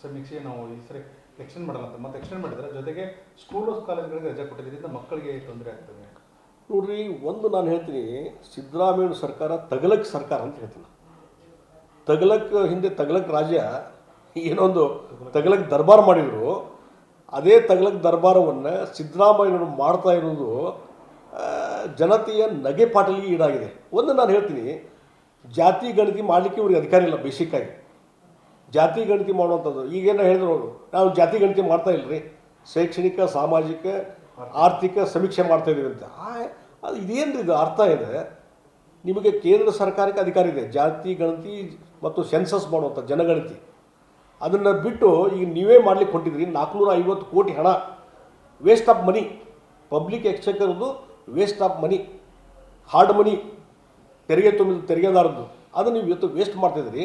ಸಮೀಕ್ಷೆ ನಾವು ಈ ಸರಿ ಎಕ್ಸ್ಟೆಂಡ್ ಮಾಡಲ್ಲ ಅಂತ. ಮತ್ತೆ ಎಕ್ಸ್ಟೆಂಡ್ ಮಾಡಿದ್ರೆ ಜೊತೆಗೆ ಸ್ಕೂಲು ಕಾಲೇಜ್ಗಳಿಗೆ ರಜೆ ಕೊಟ್ಟಿದ್ದರಿಂದ ಮಕ್ಕಳಿಗೆ ತೊಂದರೆ ಆಗ್ತದೆ? ನೋಡ್ರಿ ಒಂದು ನಾನು ಹೇಳ್ತೀನಿ ಸಿದ್ದರಾಮಯ್ಯ ಸರ್ಕಾರ ತಗಲಕ್ ಸರ್ಕಾರ ಅಂತ ಹೇಳ್ತೀನಿ. ತಗಲಕ್ ಹಿಂದೆ ತಗಲಕ್ ರಾಜ್ಯ ಏನೊಂದು ತಗಲಕ್ ದರ್ಬಾರ್ ಮಾಡಿದ್ರು. ಅದೇ ತಗಲಕ್ ದರ್ಬಾರವನ್ನು ಸಿದ್ದರಾಮಯ್ಯನವರು ಮಾಡ್ತಾ ಇರೋದು ಜನತೆಯ ನಗೆ ಪಾಟಲಿಗೆ ಈಡಾಗಿದೆ. ಒಂದು ನಾನು ಹೇಳ್ತೀನಿ ಜಾತಿ ಗಣತಿ ಮಾಡಲಿಕ್ಕೆ ಇವ್ರಿಗೆ ಅಧಿಕಾರ ಇಲ್ಲ ಬೇಸಿಕ್ಕಾಗಿ. ಜಾತಿ ಗಣತಿ ಮಾಡುವಂಥದ್ದು. ಈಗೇನೋ ಹೇಳಿದ್ರು ಅವರು, ನಾವು ಜಾತಿ ಗಣತಿ ಮಾಡ್ತಾ ಇಲ್ರಿ. ಶೈಕ್ಷಣಿಕ, ಸಾಮಾಜಿಕ, ಆರ್ಥಿಕ ಸಮೀಕ್ಷೆ ಮಾಡ್ತಾ ಇದ್ದೀವಿ ಅಂತ. ಅದು ಇದೇನು ಇದು ಅರ್ಥ ಇದೆ? ನಿಮಗೆ ಕೇಂದ್ರ ಸರ್ಕಾರಕ್ಕೆ ಅಧಿಕಾರ ಇದೆ. ಜಾತಿ ಗಣತಿ ಮತ್ತು ಸೆನ್ಸಸ್ ಮಾಡುವಂಥ ಜನಗಣತಿ. ಅದನ್ನು ಬಿಟ್ಟು ಈಗ ನೀವೇ ಮಾಡಲಿಕ್ಕೆ ಕೊಟ್ಟಿದ್ರಿ ನಾಲ್ಕುನೂರ ಐವತ್ತು ಕೋಟಿ ಹಣ. Waste of money public ಎಕ್ಸ್ಚೆಕರ್ದು waste of money hard money ತೆರಿಗೆ ತುಂಬಿದ ತೆರಿಗೆದಾರದ್ದು. ಅದು ನೀವು ಇವತ್ತು ವೇಸ್ಟ್ ಮಾಡ್ತಿದ್ರಿ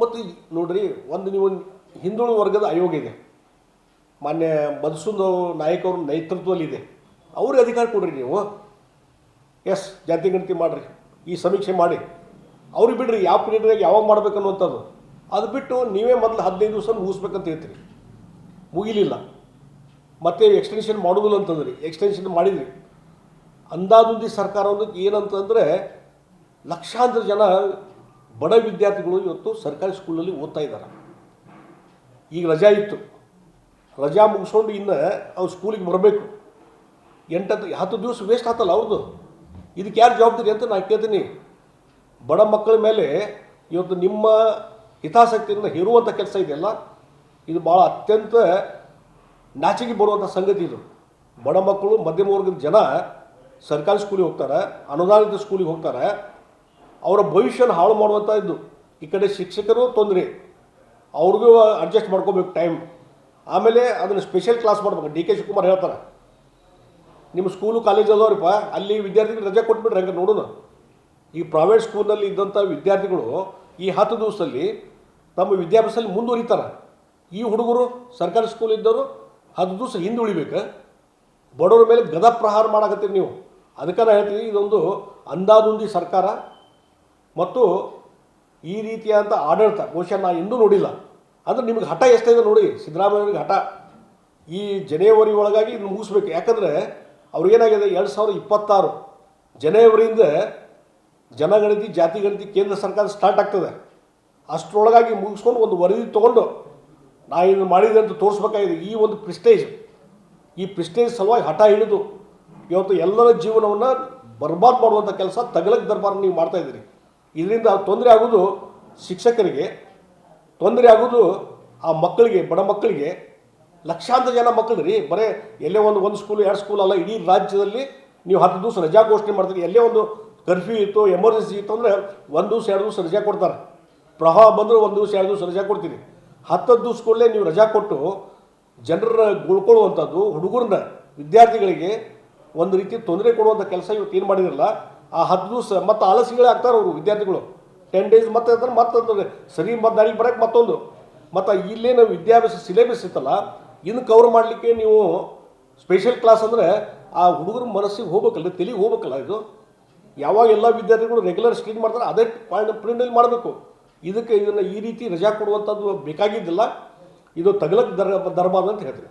ಮತ್ತು ನೋಡ್ರಿ, ಒಂದು ನೀವು ಹಿಂದುಳಿದ ವರ್ಗದ ಆಯೋಗ ಇದೆ. ಮಾನ್ಯ ಮಧುಸೂದನ್ ನಾಯಕ್ ಅವ್ರ ನೇತೃತ್ವದಲ್ಲಿದೆ ಅವ್ರಿಗೆ ಅಧಿಕಾರ ಕೊಡ್ರಿ ನೀವು. ಎಸ್ ಜಾತಿ ಗಣತಿ ಮಾಡಿರಿ. ಈ ಸಮೀಕ್ಷೆ ಮಾಡಿ. ಅವ್ರಿಗೆ ಬಿಡ್ರಿ, ಯಾವ ಪೀರಿಯಡ್ನಾಗ ಯಾವಾಗ ಮಾಡ್ಬೇಕು ಅನ್ನುವಂಥದ್ದು. ಅದು ಬಿಟ್ಟು ನೀವೇ ಮೊದಲು ಹದಿನೈದು ದಿವಸ ಮುಗಿಸ್ಬೇಕಂತ ಹೇಳ್ತೀರಿ. ಮುಗಿಲಿಲ್ಲ. ಮತ್ತೆ ಎಕ್ಸ್ಟೆನ್ಷನ್ ಮಾಡೋದಿಲ್ಲ ಅಂತಂದ್ರಿ. ಎಕ್ಸ್ಟೆನ್ಷನ್ ಮಾಡಿದ್ರಿ. ಅಂದಾಜುಂದಿ ಸರ್ಕಾರ ಒಂದು ಏನಂತಂದರೆ, ಲಕ್ಷಾಂತರ ಜನ ಬಡ ವಿದ್ಯಾರ್ಥಿಗಳು ಇವತ್ತು ಸರ್ಕಾರಿ ಸ್ಕೂಲಲ್ಲಿ ಓದ್ತಾ ಇದ್ದಾರೆ. ಈಗ ರಜಾ ಇತ್ತು. ರಜಾ ಮುಗಿಸ್ಕೊಂಡು ಇನ್ನು ಅವ್ರು ಸ್ಕೂಲಿಗೆ ಬರಬೇಕು. ಎಂಟತ್ತು ಹತ್ತು ದಿವಸ ವೇಸ್ಟ್ ಆತಲ್ಲ ಅವ್ರದ್ದು ಇದಕ್ಕೆ ಯಾರು ಜವಾಬ್ದಾರಿ ಅಂತ ನಾನು ಕೇಳ್ತೀನಿ. ಬಡ ಮಕ್ಕಳ ಮೇಲೆ ಇವತ್ತು ನಿಮ್ಮ ಹಿತಾಸಕ್ತಿಯಿಂದ ಹೇರುವಂಥ ಕೆಲಸ ಇದೆಯಲ್ಲ, ಇದು ಭಾಳ ಅತ್ಯಂತ ನಾಚಿಕೆ ಬರುವಂಥ ಸಂಗತಿ ಇದು. ಬಡ ಮಕ್ಕಳು ಮಧ್ಯಮ ವರ್ಗದ ಜನ ಸರ್ಕಾರಿ ಸ್ಕೂಲಿಗೆ ಹೋಗ್ತಾರೆ, ಅನುದಾನಿತ ಸ್ಕೂಲಿಗೆ ಹೋಗ್ತಾರೆ. ಅವರ ಭವಿಷ್ಯನ ಹಾಳು ಮಾಡುವಂಥ ಇದ್ದು, ಈ ಕಡೆ ಶಿಕ್ಷಕರು ತೊಂದರೆ. ಅವ್ರಿಗೂ ಅಡ್ಜಸ್ಟ್ ಮಾಡ್ಕೋಬೇಕು ಟೈಮ್ ಆಮೇಲೆ ಅದನ್ನು ಸ್ಪೆಷಲ್ ಕ್ಲಾಸ್ ಮಾಡ್ಬೇಕು. ಡಿ ಕೆ ಶಿವಕುಮಾರ್ ಹೇಳ್ತಾರೆ ನಿಮ್ಮ ಸ್ಕೂಲು ಕಾಲೇಜ್ ಅದಾವ್ರಿಪ್ಪ, ಅಲ್ಲಿ ವಿದ್ಯಾರ್ಥಿಗಳು ರಜೆ ಕೊಟ್ಬಿಟ್ರೆ ಹಂಗೆ ನೋಡೋಣ ಈ ಪ್ರೈವೇಟ್ ಸ್ಕೂಲ್ನಲ್ಲಿ ಇದ್ದಂಥ ವಿದ್ಯಾರ್ಥಿಗಳು ಈ ಹತ್ತು ದಿವಸದಲ್ಲಿ ತಮ್ಮ ವಿದ್ಯಾಭ್ಯಾಸದಲ್ಲಿ ಮುಂದುವರಿತಾರೆ. ಈ ಹುಡುಗರು ಸರ್ಕಾರಿ ಸ್ಕೂಲ್ ಇದ್ದವರು ಹತ್ತು ದಿವಸ ಹಿಂದೆ ಉಳಿಬೇಕು. ಬಡವರ ಮೇಲೆ ಗದ ಪ್ರಹಾರ ಮಾಡಕತ್ತೀರಿ ನೀವು. ಅದಕ್ಕೆ ನಾನು ಹೇಳ್ತೀನಿ, ಇದೊಂದು ಅಂದಾದೊಂದು ಸರ್ಕಾರ. ಮತ್ತು ಈ ರೀತಿಯಾದಂಥ ಆಡಳಿತ ಬಹುಶಃ ನಾನು ಎಂದೂ ನೋಡಿಲ್ಲ. ಅಂದರೆ ನಿಮಗೆ ಹಠ ಎಷ್ಟಿದೆ ನೋಡಿ, ಸಿದ್ದರಾಮಯ್ಯವ್ರಿಗೆ ಹಠ. ಈ ಜನವರಿ ಒಳಗಾಗಿ ಇದನ್ನು ಮುಗಿಸ್ಬೇಕು. ಯಾಕಂದರೆ ಅವ್ರಿಗೇನಾಗಿದೆ ಎರಡು ಸಾವಿರದ ಇಪ್ಪತ್ತಾರು ಜನವರಿಯಿಂದ ಜನಗಣತಿ ಜಾತಿ ಗಣತಿ ಕೇಂದ್ರ ಸರ್ಕಾರ ಸ್ಟಾರ್ಟ್ ಆಗ್ತದೆ. ಅಷ್ಟರೊಳಗಾಗಿ ಮುಗಿಸ್ಕೊಂಡು ಒಂದು ವರದಿ ತೊಗೊಂಡು ನಾ ಇದನ್ನು ಮಾಡಿದೆ ಅಂತ ತೋರಿಸ್ಬೇಕಾಗಿದೆ. ಈ ಒಂದು ಪ್ರಿಸ್ಟೇಜ್ ಈ ಪ್ರಿಸ್ಟೇಜ್ ಸಲುವಾಗಿ ಹಠ ಹಿಡಿದು ಇವತ್ತು ಎಲ್ಲರ ಜೀವನವನ್ನು ಬರ್ಬಾದ್ ಮಾಡುವಂಥ ಕೆಲಸ ತಗಲಕ್ಕೆ ದರ್ಬಾರ್ ನೀವು ಮಾಡ್ತಾ ಇದ್ದೀರಿ. ಇದರಿಂದ ತೊಂದರೆ ಆಗೋದು ಶಿಕ್ಷಕರಿಗೆ, ತೊಂದರೆ ಆಗೋದು ಆ ಮಕ್ಕಳಿಗೆ, ಬಡ ಮಕ್ಕಳಿಗೆ. ಲಕ್ಷಾಂತರ ಜನ ಮಕ್ಕಳು ರೀ, ಬರೇ ಎಲ್ಲೇ ಒಂದು ಒಂದು ಸ್ಕೂಲ್ ಎರಡು ಸ್ಕೂಲ್ ಅಲ್ಲ, ಇಡೀ ರಾಜ್ಯದಲ್ಲಿ ನೀವು ಹತ್ತು ದಿವಸ ರಜಾ ಘೋಷಣೆ ಮಾಡ್ತೀರಿ, ಎಲ್ಲೇ ಒಂದು ಕರ್ಫ್ಯೂ ಇತ್ತು ಎಮರ್ಜೆನ್ಸಿ ಇತ್ತು ಅಂದರೆ ಒಂದು ದಿವಸ, ಎರಡು ದಿವಸ ರಜಾ ಕೊಡ್ತಾರೆ. ಪ್ರವಾಹ ಬಂದರೂ ಒಂದು ದಿವಸ, ಎರಡು ದಿವಸ ರಜಾ ಕೊಡ್ತೀರಿ. ಹತ್ತತ್ತು ದಿವಸಗಳಲ್ಲೇ ನೀವು ರಜಾ ಕೊಟ್ಟು ಜನರ ಉಳ್ಕೊಳ್ಳುವಂಥದ್ದು ಹುಡುಗರನ್ನ, ವಿದ್ಯಾರ್ಥಿಗಳಿಗೆ ಒಂದು ರೀತಿ ತೊಂದರೆ ಕೊಡುವಂಥ ಕೆಲಸ ಇವತ್ತು ಏನು ಮಾಡಿರಲ್ಲ ಆ ಹತ್ತು ದಿವಸ ಮತ್ತು ಆಲಸಿಗಳೇ ಆಗ್ತಾರೆ ಅವರು ವಿದ್ಯಾರ್ಥಿಗಳು. ಟೆನ್ ಡೇಸ್ ಮತ್ತೆ ಅಂದ್ರೆ ಮತ್ತೊಂದು ಸರಿ, ಮತ್ತು ಬರಕ್ಕೆ ಬರೋಕ್ಕೆ ಮತ್ತೊಂದು. ಮತ್ತು ಇಲ್ಲೇನು ವಿದ್ಯಾಭ್ಯಾಸ ಸಿಲೆಬಸ್ ಇತ್ತಲ್ಲ ಇನ್ನು ಕವರ್ ಮಾಡಲಿಕ್ಕೆ ನೀವು ಸ್ಪೆಷಲ್ ಕ್ಲಾಸ್ ಅಂದರೆ ಆ ಹುಡುಗರ ಮನಸ್ಸಿಗೆ ಹೋಗ್ಬೇಕಲ್ಲ, ತಲೆಗೆ ಹೋಗ್ಬೇಕಲ್ಲ ಇದು? ಯಾವಾಗ ಎಲ್ಲ ವಿದ್ಯಾರ್ಥಿಗಳು ರೆಗ್ಯುಲರ್ ಸ್ಕ್ರೀನ್ ಮಾಡ್ತಾರೆ, ಅದೇ ಪಾಯಿಂಟ್ ಪ್ರಿಂಟಲ್ಲಿ ಮಾಡಬೇಕು. ಇದಕ್ಕೆ ಇದನ್ನು ಈ ರೀತಿ ರಜಾ ಕೊಡುವಂಥದ್ದು ಬೇಕಾಗಿದ್ದಿಲ್ಲ. ಇದು ತಗಲಕ್ ದರ್ ದರ್ಬಾರ್ ಅಂತ ಹೇಳ್ತೀನಿ.